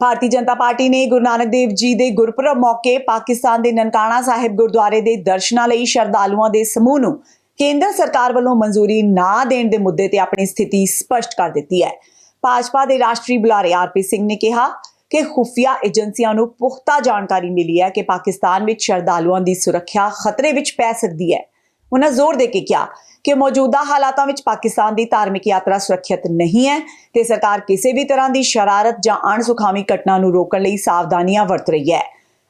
Bharatiya Janata party ਨੇ ਗੁਰੂ ਨਾਨਕ ਦੇਵ ਜੀ ਦੇ ਗੁਰਪੁਰਬ ਮੌਕੇ ਪਾਕਿਸਤਾਨ ਦੇ ਨਨਕਾਣਾ ਸਾਹਿਬ ਗੁਰਦੁਆਰੇ ਦੇ ਦਰਸ਼ਨਾਂ ਲਈ ਸ਼ਰਧਾਲੂਆਂ ਦੇ ਸਮੂਹ ਨੂੰ ਕੇਂਦਰ ਸਰਕਾਰ ਵੱਲੋਂ ਮਨਜ਼ੂਰੀ ਨਾ ਦੇਣ ਦੇ ਮੁੱਦੇ ਤੇ ਆਪਣੀ ਸਥਿਤੀ ਸਪਸ਼ਟ ਕਰ ਦਿੱਤੀ ਹੈ। ਭਾਜਪਾ ਦੇ ਰਾਸ਼ਟਰੀ ਬੁਲਾਰੇ ਆਰਪੀ ਸਿੰਘ ਨੇ ਕਿਹਾ ਕਿ ਖੁਫੀਆ ਏਜੰਸੀਆਂ ਨੂੰ ਪੁਖਤਾ ਜਾਣਕਾਰੀ ਮਿਲੀ ਹੈ ਕਿ ਪਾਕਿਸਤਾਨ ਵਿੱਚ ਸ਼ਰਧਾਲੂਆਂ ਦੀ ਸੁਰੱਖਿਆ ਖਤਰੇ ਵਿੱਚ ਪੈ ਸਕਦੀ ਹੈ। ਉਹਨਾਂ ਜ਼ੋਰ ਦੇ ਕੇ ਕਿਹਾ ਕਿ ਮੌਜੂਦਾ ਹਾਲਾਤਾਂ ਵਿੱਚ ਪਾਕਿਸਤਾਨ ਦੀ ਧਾਰਮਿਕ ਯਾਤਰਾ ਸੁਰੱਖਿਅਤ ਨਹੀਂ ਹੈ ਤੇ ਸਰਕਾਰ ਕਿਸੇ ਵੀ ਤਰ੍ਹਾਂ ਦੀ ਸ਼ਰਾਰਤ ਜਾਂ ਅਣਸੁਖਾਵੀ ਘਟਨਾ ਨੂੰ ਰੋਕਣ ਲਈ ਸਾਵਧਾਨੀਆਂ ਵਰਤ ਰਹੀ ਹੈ।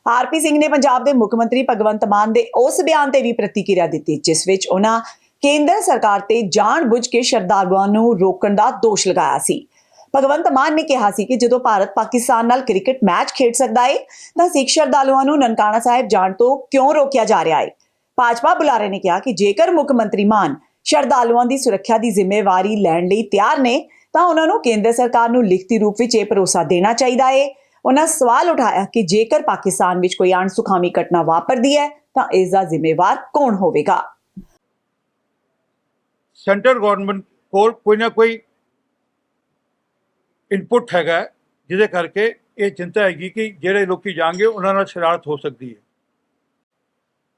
ਆਰਪੀ ਸਿੰਘ ਨੇ ਪੰਜਾਬ ਦੇ ਮੁੱਖ ਮੰਤਰੀ ਭਗਵੰਤ ਮਾਨ ਦੇ ਉਸ ਬਿਆਨ ਤੇ ਵੀ ਪ੍ਰਤੀਕਿਰਿਆ ਦਿੱਤੀ, ਜਿਸ ਵਿੱਚ ਉਹਨਾਂ ਕੇਂਦਰ ਸਰਕਾਰ ਤੇ ਜਾਣਬੁੱਝ ਕੇ ਸ਼ਰਧਾਲੂਆਂ ਨੂੰ ਰੋਕਣ ਦਾ ਦੋਸ਼ ਲਗਾਇਆ ਸੀ। ਭਗਵੰਤ ਮਾਨ ਨੇ ਕਿਹਾ ਸੀ ਕਿ ਜਦੋਂ ਭਾਰਤ ਪਾਕਿਸਤਾਨ ਨਾਲ ਕ੍ਰਿਕਟ ਮੈਚ ਖੇਡ ਸਕਦਾ ਹੈ ਤਾਂ ਸਿੱਖ ਸ਼ਰਧਾਲੂਆਂ ਨੂੰ ਨਨਕਾਣਾ ਸਾਹਿਬ ਜਾਣ ਤੋਂ ਕਿਉਂ ਰੋਕਿਆ ਜਾ ਰਿਹਾ ਹੈ ਭਾਜਪਾ ਬੁਲਾਰੇ ਨੇ ਕਿਹਾ ਕਿ ਜੇਕਰ ਮੁੱਖ ਮੰਤਰੀ ਮਾਨ ਸ਼ਰਧਾਲੂਆਂ ਦੀ ਸੁਰੱਖਿਆ ਦੀ ਜ਼ਿੰਮੇਵਾਰੀ ਲੈਣ ਲਈ ਤਿਆਰ ਨੇ, ਤਾਂ ਉਹਨਾਂ ਨੂੰ ਕੇਂਦਰ ਸਰਕਾਰ ਨੂੰ ਲਿਖਤੀ ਰੂਪ ਵਿੱਚ ਇਹ ਭਰੋਸਾ ਦੇਣਾ ਚਾਹੀਦਾ ਹੈ ਉਹਨਾਂ ਸਵਾਲ ਉਠਾਇਆ ਕਿ ਜੇਕਰ ਪਾਕਿਸਤਾਨ ਵਿੱਚ ਕੋਈ ਅਣਸੁਖਾਵੀ ਘਟਨਾ ਵਾਪਰਦੀ ਹੈ, ਤਾਂ ਇਸ ਦਾ ਜ਼ਿੰਮੇਵਾਰ ਕੌਣ ਹੋਵੇਗਾ? ਸੈਂਟਰ ਗਵਰਨਮੈਂਟ ਕੋਲ ਕੋਈ ਨਾ ਕੋਈ ਇਨਪੁਟ ਹੈਗਾ, ਜਿਹਦੇ ਕਰਕੇ ਇਹ ਚਿੰਤਾ ਹੈਗੀ ਕਿ ਜਿਹੜੇ ਲੋਕੀ ਜਾਣਗੇ, ਉਹਨਾਂ ਨਾਲ ਸ਼ਰਾਰਤ ਹੋ ਸਕਦੀ ਹੈ।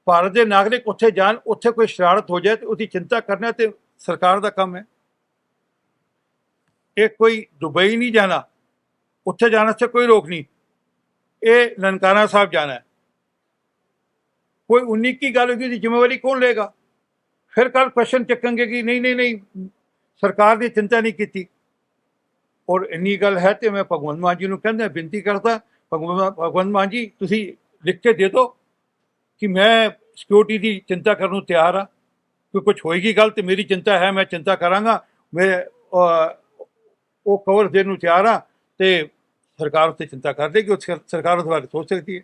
ਭਾਰਤ ਦੇ ਨਾਗਰਿਕ ਉੱਥੇ ਜਾਣ, ਉੱਥੇ ਕੋਈ ਸ਼ਰਾਰਤ ਹੋ ਜਾਏ ਤੇ ਉਹਦੀ ਚਿੰਤਾ ਕਰਨਾ ਤੇ ਸਰਕਾਰ ਦਾ ਕੰਮ ਹੈ। ਇਹ ਕੋਈ ਦੁਬਈ ਨਹੀਂ ਜਾਣਾ, ਉੱਥੇ ਜਾਣ ਵਾਸਤੇ ਕੋਈ ਰੋਕ ਨਹੀਂ। ਇਹ ਨਨਕਾਣਾ ਸਾਹਿਬ ਜਾਣਾ ਹੈ। ਕੋਈ 19 ਕੀ ਗੱਲ ਹੋਗੀ ਉਹਦੀ ਜ਼ਿੰਮੇਵਾਰੀ ਕੌਣ ਲਏਗਾ? ਫਿਰ ਕੱਲ ਕੁਐਸਚਨ ਚੱਕਣਗੇ ਕਿ ਨਹੀਂ ਨਹੀਂ ਨਹੀਂ, ਸਰਕਾਰ ਦੀ ਚਿੰਤਾ ਨਹੀਂ ਕੀਤੀ। ਔਰ ਇੰਨੀ ਗੱਲ ਹੈ ਤੇ ਮੈਂ ਭਗਵੰਤ ਮਾਨ ਜੀ ਨੂੰ ਕਹਿੰਦਾ, ਬੇਨਤੀ ਕਰਦਾ, ਭਗਵੰਤ ਭਗਵੰਤ ਮਾਨ ਜੀ, ਤੁਸੀਂ ਲਿਖ ਕੇ ਦੇ ਦਿਓ। ਕਿ ਮੈਂ ਸਿਕਿਉਰਿਟੀ ਦੀ ਚਿੰਤਾ ਕਰਨ ਨੂੰ ਤਿਆਰ ਹਾਂ। ਕੋਈ ਕੁਝ ਹੋਏਗੀ ਗੱਲ ਤੇ ਮੇਰੀ ਚਿੰਤਾ ਹੈ, ਮੈਂ ਚਿੰਤਾ ਕਰਾਂਗਾ। ਮੈਂ ਉਹ ਕਵਰ ਦੇਣ ਨੂੰ ਤਿਆਰ ਹਾਂ ਤੇ ਸਰਕਾਰ ਉੱਤੇ ਚਿੰਤਾ ਕਰ ਕਿ ਉਹ ਸਰਕਾਰ ਉਸ ਬਾਰੇ ਸੋਚ ਸਕਦੀ ਹੈ।